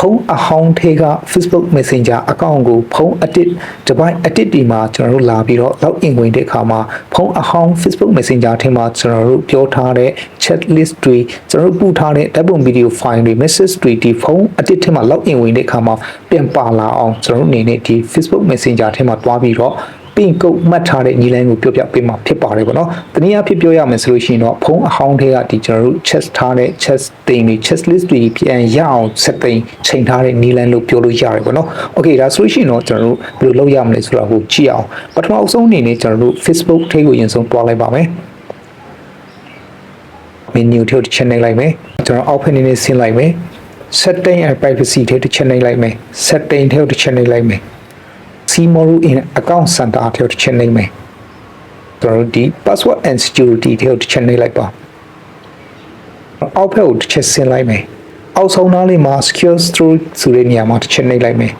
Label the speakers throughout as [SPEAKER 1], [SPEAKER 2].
[SPEAKER 1] ဖုန်းအဟောင်းထဲက Facebook Messenger account ကိုဖုန်း edit ဒီပိုင်း edit ဒီမှာကျွန်တော်တို့လာပြီးတော့ login ဝင်တဲ့အခါမှာဖုန်းအဟောင်း Facebook Messenger ထဲမှာကျွန်တော်တို့ပြောထားတဲ့ chat list တွေကျွန်တော်တို့ပို့ထားတဲ့ဓာတ်ပုံ video file တွေ message တွေဒီဖုန်း edit ထဲမှာ login ဝင်တဲ့အခါမှာပြန်ပါလာအောင်ကျွန်တော်တို့အနေနဲ့ဒီ Facebook Messenger ထဲမှာတွားပြီးတော့ ပင်ကုတ်မှတ်ထားတဲ့ညီလိုင်းကိုပြောပြပေးမှာဖြစ်ပါတယ်ပေါ့နော်။တနည်းအားဖြင့်ပြောရမယ်ဆိုလို့ရှိရင်တော့ဖုန်းအဟောင်းတွေကဒီကျွန်တော်တို့ chest ထားတဲ့ chest တင်တွေ chest list တွေပြန်ရအောင် set တင်ချိန်ထားတဲ့ညီလိုင်းလို့ပြောလို့ရတယ်ပေါ့နော်။ Okay ဒါဆိုလို့ရှိရင်တော့ကျွန်တော်တို့ဘယ်လိုလုပ်ရမလဲဆိုတာကိုကြည့်အောင်။ပထမအဆုံးအနေနဲ့ကျွန်တော်တို့ Facebook ထိပ်ကိုရင်ဆုံးတွားလိုက်ပါမယ်။ menu ထိပ်တစ်ချက်နှိပ်လိုက်မယ်။ကျွန်တော်အောက်ဖက်နေနေဆင်းလိုက်မယ်။ setting and privacy ထိပ်တစ်ချက်နှိပ်လိုက်မယ်။ setting ထိပ်တစ်ချက်နှိပ်လိုက်မယ်။ Simoru in account center ထဲကိုတစ်ချက်နှိပ်မယ်ကျွန်တော်တို့ဒီ password and security ထဲကိုတစ်ချက်နှိပ်လိုက်ပါအောက်ဖက်ကိုတစ်ချက်ဆင်းလိုက်မယ်အောက်ဆုံးနားလေးမှာ secure storage ဆိုတဲ့နေရာမှာတစ်ချက်နှိပ်လိုက်မယ်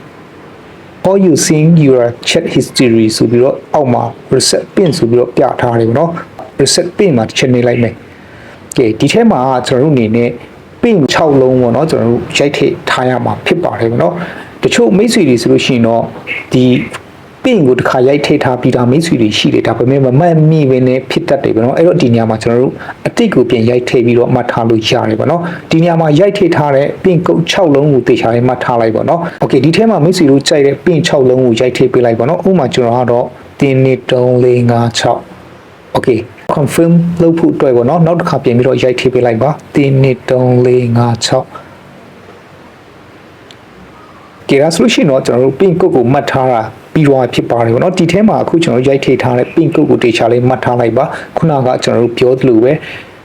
[SPEAKER 1] for using your chat history ဆိုပြီးတော့အောက်မှာ reset pin ဆိုပြီးတော့ပြထားတယ်ပေါ့နော် reset pin မှာတစ်ချက်နှိပ်လိုက်မယ်ကဲဒီထဲမှာကျွန်တော်တို့အနေနဲ့ pin 6လုံးပေါ့နော်ကျွန်တော်တို့ရိုက်ထည့်ထားရမှာဖြစ်ပါတယ်ပေါ့နော်တ ချို့မိတ်ဆွေတွေဆိုလို့ရှိရင်တော့ဒီပင့်ကိုတစ်ခါရိုက်ထိထားပြီးတာမိတ်ဆွေတွေရှိတယ်ဒါပေမဲ့မမှတ်မိဘဲနဲ့ဖြစ်တတ်တယ်ပေါ့နော်အဲ့တော့ဒီညမှာကျွန်တော်တို့အတိတ်ကိုပြန်ရိုက်ထိပြီးတော့မှတ်ထားလို့ရတယ်ပေါ့နော်ဒီညမှာရိုက်ထိထားတဲ့ပင့်ကုတ်6လုံးကိုတေချာလေးမှတ်ထားလိုက်ပေါ့နော်โอเคဒီထဲမှာမိတ်ဆွေတို့ကြိုက်တဲ့ပင့်6လုံးကိုရိုက်ထိပေးလိုက်ပေါ့နော်ဥပမာကျွန်တော်ကတော့တင်းနေ3 4 5 6 okay confirm လုပ်ဖို့အတွက်ပေါ့နော်နောက်တစ်ခါပြင်ပြီးတော့ရိုက်ထိပေးလိုက်ပါတင်းနေ3 4 5 6 ကဲဒါဆိုလို့ရှိရင်တော့ကျွန်တော်တို့ pin code ကိုမှတ်ထားတာပြီးတော့ဖြစ်ပါတယ်ပေါ့နော်ဒီထဲမှာအခုကျွန်တော်ရိုက်ထည့်ထားတဲ့ pin code ကိုတေချာလေးမှတ်ထားလိုက်ပါခုနကကျွန်တော်တို့ပြောသလိုပဲ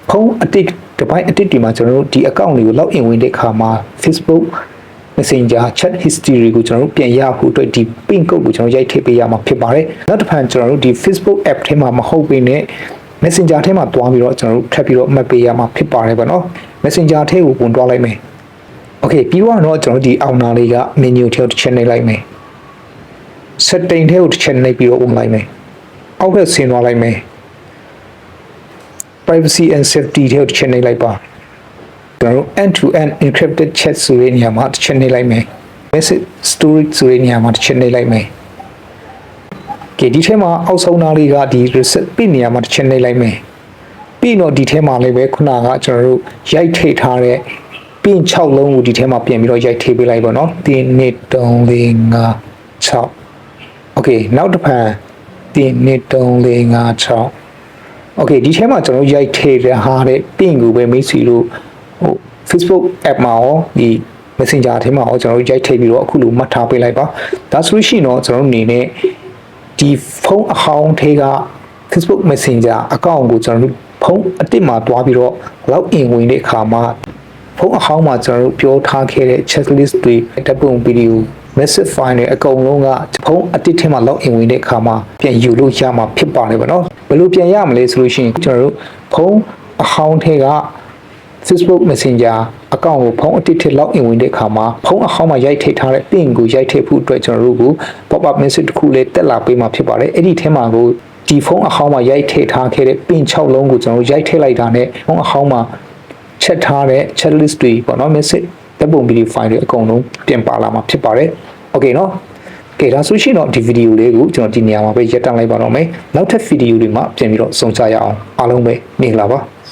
[SPEAKER 1] ဖုန်းအတစ်ဒီပိုင်းအတစ်ဒီမှာကျွန်တော်တို့ဒီ account တွေကို login ဝင်တဲ့အခါမှာ Facebook Messenger chat history ကိုကျွန်တော်တို့ပြန်ရဖို့အတွက်ဒီ pin code ကိုကျွန်တော်ရိုက်ထည့်ပေးရမှာဖြစ်ပါတယ်နောက်တစ်ဖန်ကျွန်တော်တို့ဒီ Facebook app ထဲမှာမဟုတ်ပေနဲ့ Messenger ထဲမှာတွားပြီးတော့ကျွန်တော်တို့ထပ်ပြီးတော့မှတ်ပေးရမှာဖြစ်ပါတယ်ပေါ့နော် Messenger ထဲကိုဝင်တွားလိုက်မယ် โอเคပြီးတော့ကျွန်တော်ဒီအောင်နာလေးက menu ထဲကိုတစ်ချက်နှိပ်လိုက်မယ် setting ထဲကိုတစ်ချက်နှိပ်ပြီးတော့ဝင်လိုက်မယ်အောက်ကဆင်းသွားလိုက်မယ် privacy and safety ထဲကိုတစ်ချက်နှိပ်လိုက်ပါကျွန်တော်တို့ end to end encrypted chat ဆိုတဲ့နေရာမှာတစ်ချက်နှိပ်လိုက်မယ် message storage ဆိုတဲ့နေရာမှာတစ်ချက်နှိပ်လိုက်မယ်ကဲဒီထဲမှာအောက်ဆုံးနားလေးကဒီ reset ပြနေရာမှာတစ်ချက်နှိပ်လိုက်မယ်ပြီးတော့ဒီထဲမှာလည်းပဲခုနကကျွန်တော်တို့ရိုက်ထိတ်ထားတဲ့ ပင်6လုံးကိုဒီထဲမှာပြင်ပြီးတော့ရိုက်ထိပေးလိုက်ပါတော့1 2 3 4 5 6 Okay နောက်တစ်ဖန်1 2 3 4 5 6 Okay ဒီထဲမှာကျွန်တော်ရိုက်ထိတဲ့ဟာတဲ့ပင်ကိုပဲမိတ်ဆွေတို့ဟို Facebook app မှာရောဒီ Messenger ထဲမှာရောကျွန်တော်ရိုက်ထိပြီးတော့အခုလိုမှတ်ထားပေးလိုက်ပါဒါဆိုလို့ရှိရင်တော့ကျွန်တော်အနေနဲ့ဒီဖုန်းအဟောင်းထဲက Facebook Messenger account ကိုကျွန်တော်တို့ဖုန်းအတစ်မှာတွားပြီးတော့ login ဝင်တဲ့အခါမှာ ဖုန်းအဟောင်းမှာကျွန်တော်တို့ပြောထားခဲ့တဲ့ checklist တွေတပ်ပုံဗီဒီယို message file တွေအကုန်လုံးကဖုန်းအတစ်ထဲမှာ login ဝင်တဲ့အခါမှာပြန်ယူလို့ရမှာဖြစ်ပါတယ်ဗောနော်ဘယ်လိုပြန်ရမလဲဆိုလို့ရှိရင်ကျွန်တော်တို့ဖုန်းအဟောင်းထဲက Facebook Messenger အကောင့်ကိုဖုန်းအတစ်ထစ် login ဝင်တဲ့အခါမှာဖုန်းအဟောင်းမှာရိုက်ထည့်ထားတဲ့ pin ကိုရိုက်ထည့်ဖို့အတွက်ကျွန်တော်တို့ကို pop up message တစ်ခုလေးတက်လာပေးမှာဖြစ်ပါတယ်အဲ့ဒီထဲမှာကိုဒီဖုန်းအဟောင်းမှာရိုက်ထည့်ထားခဲ့တဲ့ pin 6လုံးကိုကျွန်တော်တို့ရိုက်ထည့်လိုက်တာနဲ့ဖုန်းအဟောင်းမှာ ချက်ထားတဲ့ chat list တွေပေါ့နော် message တပ်ပုံ video file တွေအကုန်လုံးပြင်ပါလာမှာဖြစ်ပါတယ်။ Okay နော်။ကဲဒါဆိုရှင်တော့ဒီဗီဒီယိုလေးကိုကျွန်တော်ဒီနေရာမှာပဲရပ်တန့်လိုက်ပါတော့မယ်။နောက်ထပ်ဗီဒီယိုတွေမှာပြန်ပြီးတော့စုံစမ်းရအောင်အားလုံးပဲနေလာပါ။